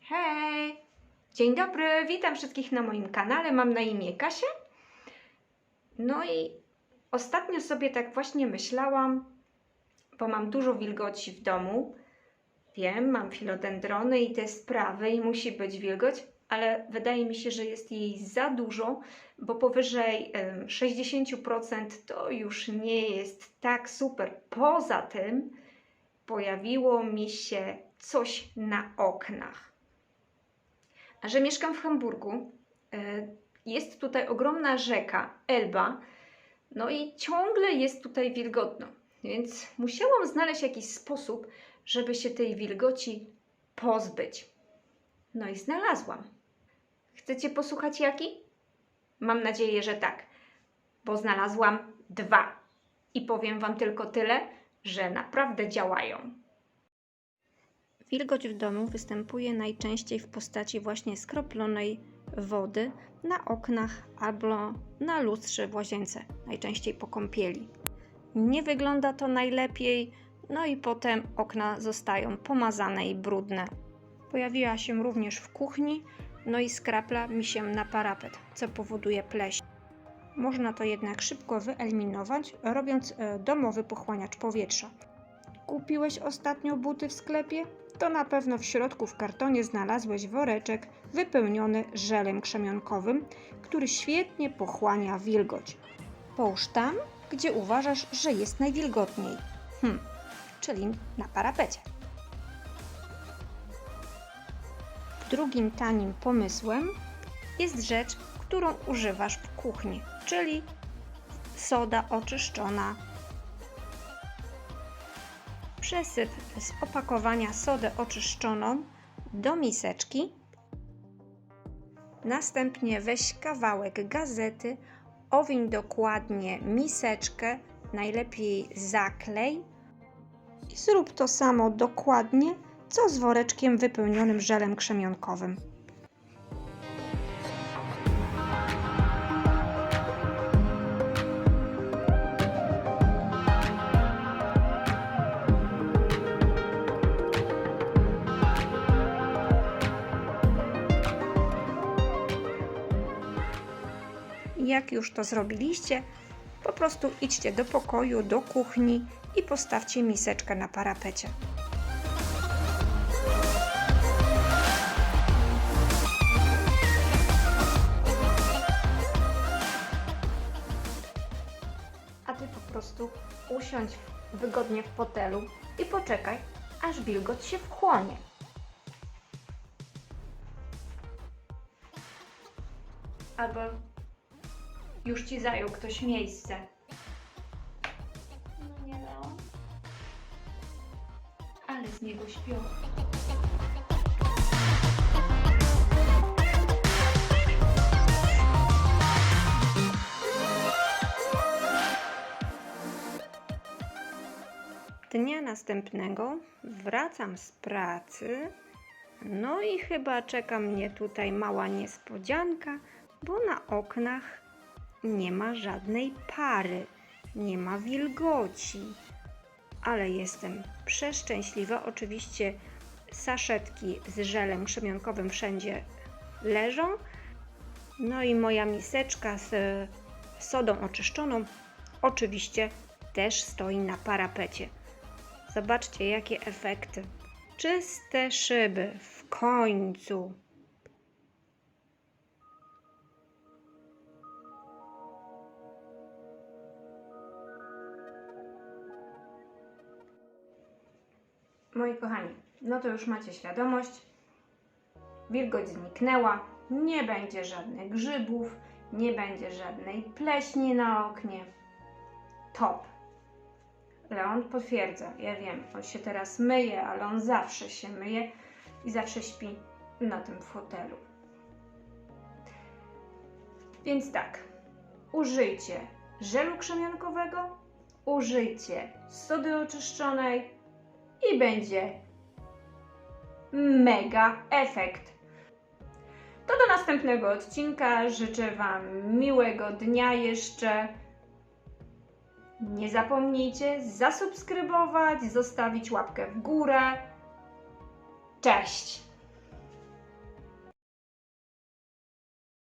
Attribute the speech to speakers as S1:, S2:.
S1: Hej! Dzień dobry, witam wszystkich na moim kanale. Mam na imię Kasia. No i ostatnio sobie tak właśnie myślałam, bo mam dużo wilgoci w domu. Wiem, mam filodendrony i te sprawy i musi być wilgoć, ale wydaje mi się, że jest jej za dużo, bo powyżej em, 60% to już nie jest tak super. Poza tym pojawiło mi się coś na oknach. A że mieszkam w Hamburgu, e, jest tutaj ogromna rzeka Elba, no i ciągle jest tutaj wilgotno, więc musiałam znaleźć jakiś sposób, żeby się tej wilgoci pozbyć. No i znalazłam. Chcecie posłuchać jaki? Mam nadzieję, że tak, bo znalazłam dwa. I powiem Wam tylko tyle, że naprawdę działają. Wilgoć w domu występuje najczęściej w postaci właśnie skroplonej wody na oknach albo na lustrze w łazience, najczęściej po kąpieli. Nie wygląda to najlepiej, no i potem okna zostają pomazane i brudne. Pojawiła się również w kuchni, no i skrapla mi się na parapet, co powoduje pleśń. Można to jednak szybko wyeliminować, robiąc e, domowy pochłaniacz powietrza. Kupiłeś ostatnio buty w sklepie? To na pewno w środku w kartonie znalazłeś woreczek wypełniony żelem krzemionkowym, który świetnie pochłania wilgoć. Połóż tam, gdzie uważasz, że jest najwilgotniej. Hm, czyli na parapecie. Drugim tanim pomysłem jest rzecz, którą używasz w kuchni, czyli soda oczyszczona Przesyp z opakowania sodę oczyszczoną do miseczki. Następnie weź kawałek gazety, owiń dokładnie miseczkę, najlepiej zaklej i zrób to samo dokładnie, co z woreczkiem wypełnionym żelem krzemionkowym. Jak już to zrobiliście, po prostu idźcie do pokoju, do kuchni i postawcie miseczkę na parapecie. Prostu usiądź wygodnie w fotelu i poczekaj, aż wilgoć się wchłonie. Albo już ci zajął ktoś miejsce. No nie no. Ale z niego śpią. Dnia następnego wracam z pracy. No i chyba czeka mnie tutaj mała niespodzianka, bo na oknach nie ma żadnej pary, nie ma wilgoci. Ale jestem przeszczęśliwa. Oczywiście saszetki z żelem krzemionkowym wszędzie leżą. No i moja miseczka z sodą oczyszczoną oczywiście też stoi na parapecie. Zobaczcie, jakie efekty. Czyste szyby w końcu. Moi kochani, no to już macie świadomość. Wilgoć zniknęła, nie będzie żadnych grzybów, nie będzie żadnej pleśni na oknie. Top. Leon potwierdza, ja wiem, on się teraz myje, ale on zawsze się myje i zawsze śpi na tym fotelu. Więc tak, użyjcie żelu krzemionkowego, użyjcie sody oczyszczonej, i będzie mega efekt. To do następnego odcinka. Życzę Wam miłego dnia jeszcze. Nie zapomnijcie zasubskrybować, zostawić łapkę w górę. Cześć!